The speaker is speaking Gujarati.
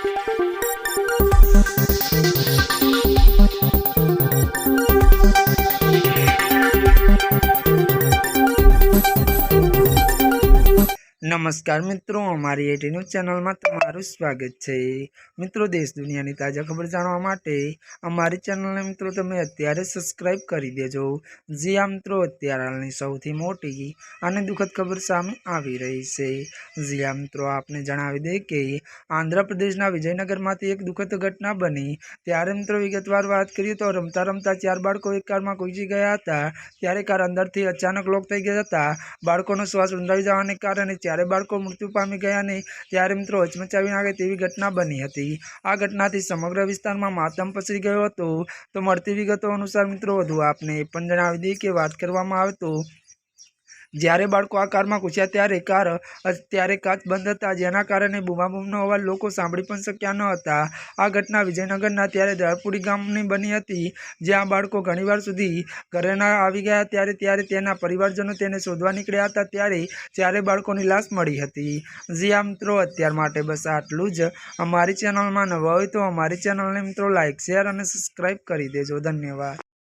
Thank you. નમસ્કાર મિત્રો, અમારી એટી ન્યૂઝ ચેનલમાં તમારું સ્વાગત છે. મિત્રો, દેશ દુનિયાની તાજા ખબર જાણવા માટે અમારી ચેનલને મિત્રો તમે અત્યારે સબસ્ક્રાઈબ કરી દેજો. જે આ મિત્રો, અત્યારે હાલની સૌથી મોટી અને દુઃખદ ખબર સામે આવી રહી છે. જે આ મિત્રો, આપને જણાવી દે કે આંધ્રપ્રદેશના વિજયનગરમાંથી એક દુઃખદ ઘટના બની. ત્યારે મિત્રો, વિગતવાર વાત કરીએ તો રમતા રમતા ચાર બાળકો એક કારમાં ઘૂસી ગયા હતા. ત્યારે કાર અંદરથી અચાનક લોક થઈ ગયા હતા. બાળકોનો શ્વાસ રૂંધાઈ જવાને કારણે ત્યારે બાળકો મૃત્યુ પામી ગયા નહીં, ત્યારે મિત્રો હચમચાવી નાખે તેવી ઘટના બની હતી. આ ઘટનાથી સમગ્ર વિસ્તારમાં માતમ પસરી ગયો હતો. તો મળતી વિગતો અનુસાર મિત્રો વધુ આપને એ પણ જણાવી દઈએ કે વાત કરવામાં આવે તો જ્યારે બાળકો આ કારમાં ઘૂસ્યા ત્યારે કાર ત્યારે કાચ બંધ હતા. જેના કારણે બૂમાબૂમનો અવાજ લોકો સાંભળી પણ શક્યા ન હતા. આ ઘટના વિજયનગરના ત્યારે દળપુરી ગામની બની હતી, જ્યાં બાળકો ઘણીવાર સુધી ઘરે આવી ગયા ત્યારે ત્યારે તેના પરિવારજનો તેને શોધવા નીકળ્યા હતા ત્યારે ત્યારે બાળકોની લાશ મળી હતી. જી મિત્રો, અત્યાર માટે બસ આટલું જ. અમારી ચેનલમાં નવા હોય તો અમારી ચેનલને મિત્રો લાઇક શેર અને સબસ્ક્રાઈબ કરી દેજો. ધન્યવાદ.